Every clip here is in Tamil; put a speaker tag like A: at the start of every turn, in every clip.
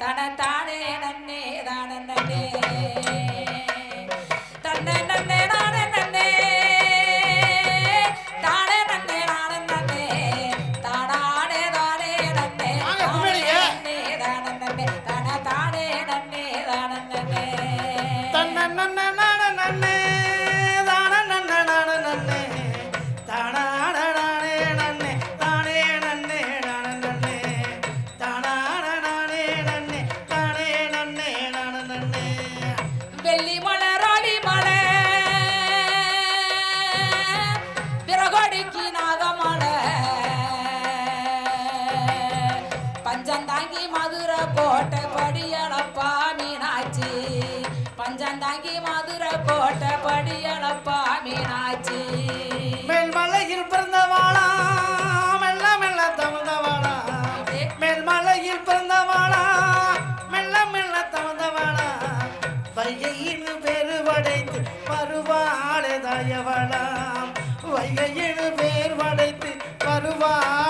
A: தன பஞ்சந்தாங்கி மதுரை கோட்டை படியளப்பா மீனாட்சி.
B: மேல்மலையில் பிறந்தவாளா மெல்ல மெல்ல தவந்தவாளா. மேல்மலையில் பிறந்தவாளா மெல்ல மெல்ல தவந்தவாளா. வைகையின் பெருவடைத்து பருவாளே தயவளாம். வைகையின் பேர் வடைத்து பருவாளே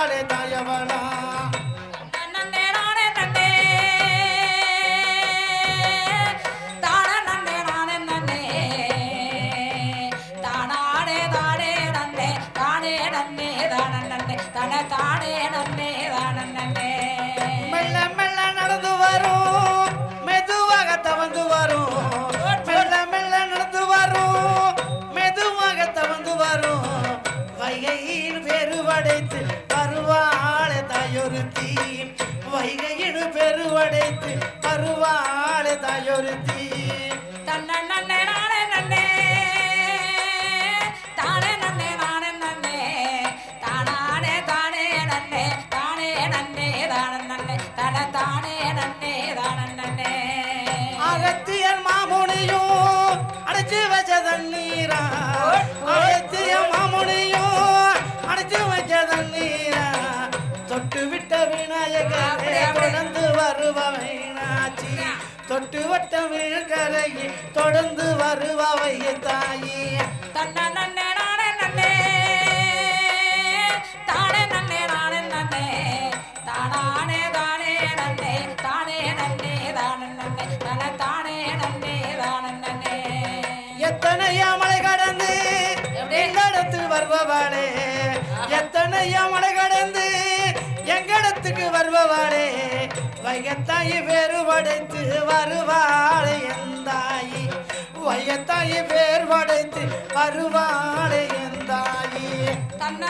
B: வைகையிடு பெருவடைத்து பருவாள தயொருத்தி.
A: தன்ன நன்னே நானே நன்னே தானே நன்னே நானே நன்னே தானானே தானே நன்னே தானே நன்னே தான நன்னே தன தானே நன்னே தான நன்னே
B: அகத்தியர் மாமுனியும் அடைச்சு வச்ச தண்ணீரா அகத்தியர் மாமுனியும் அடைச்சு வச்ச தண்ணீரா தொட்டு தொடர்ந்து வருவ மீனாட்சி தொட்டு வட்ட வீழ்கரையை தொடர்ந்து வருபவை தாயி.
A: தன்ன நன்னே நானே நன்னே. தானே நன்னே நானே நன்னே. தானானே தானே நன்னே. தானே நன்னே தான நன்னே. தன தானே நன்னே தான நன்னே.
B: எத்தனையா மலை கடந்து எங்களிடத்தில் வருபவாளே. எத்தனையா மலை எங்களிடத்துக்கு வையத்தாயி பேரு படைத்து வருவாளே எந்தாயி. வையத்தாயி பேர் படைத்து வருவாளே எந்தாயி.
A: தன்ன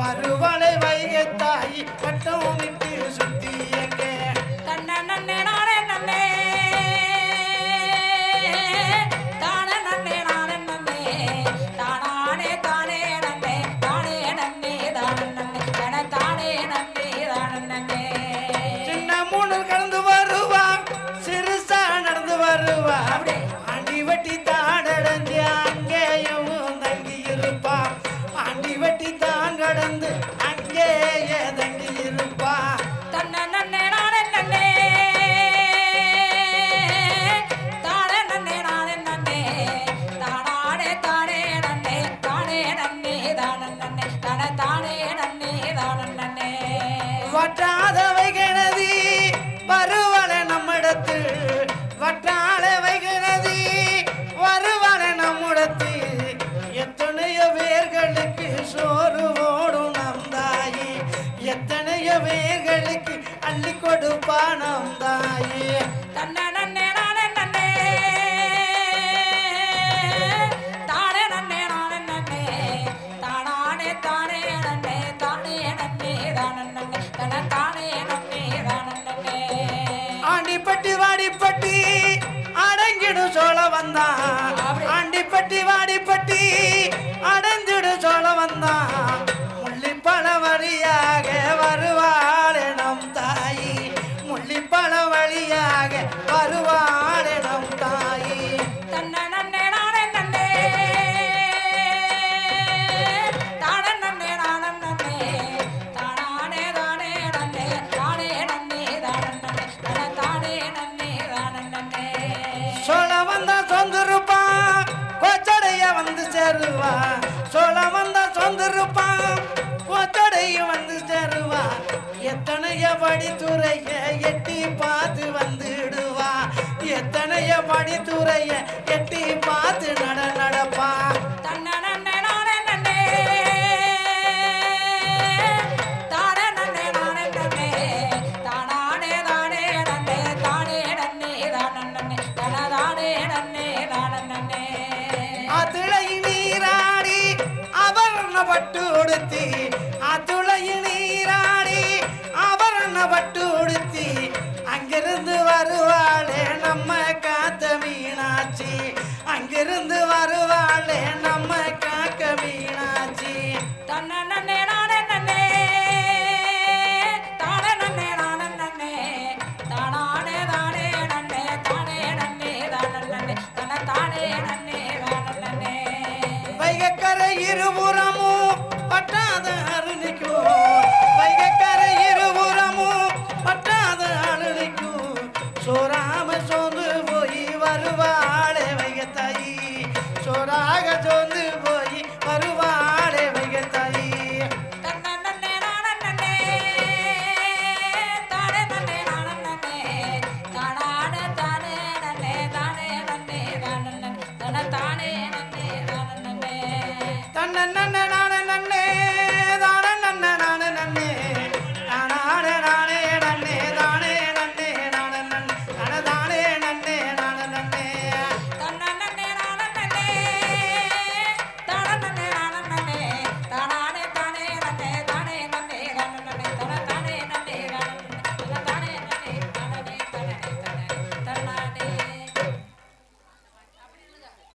B: பருவளை வைகத்தாயி வட்டமிட்டு நம் தாயி.
A: தன்ன நன்னே நானே நன்னே. தானே நன்னே நானே நன்னே. தானானே தானே நன்னே. தானே நன்னே தான நன்னே. தன தானே நன்னே தான நன்னே.
B: ஆண்டிப்பட்டி வாடிப்பட்டி அடங்கிடும் சோழ வந்தான். ஆண்டிப்பட்டி வாடிப்பட்டி அடைஞ்சிடு சோழ வந்தான். எத்தனைய படித்துறைய எட்டி பார்த்து வந்துடுவா. எத்தனைய படித்துறைய எட்டி பார்த்து நட நடப்பா. பட்டு உடுத்தி பட்டு உடுத்தி அங்கிருந்து வருவாளே நம்ம காத்த மீனாட்சி. அங்கிருந்து வருவாளே நம்ம காக்க மீனாட்சி.
A: தன்ன
B: na na na na.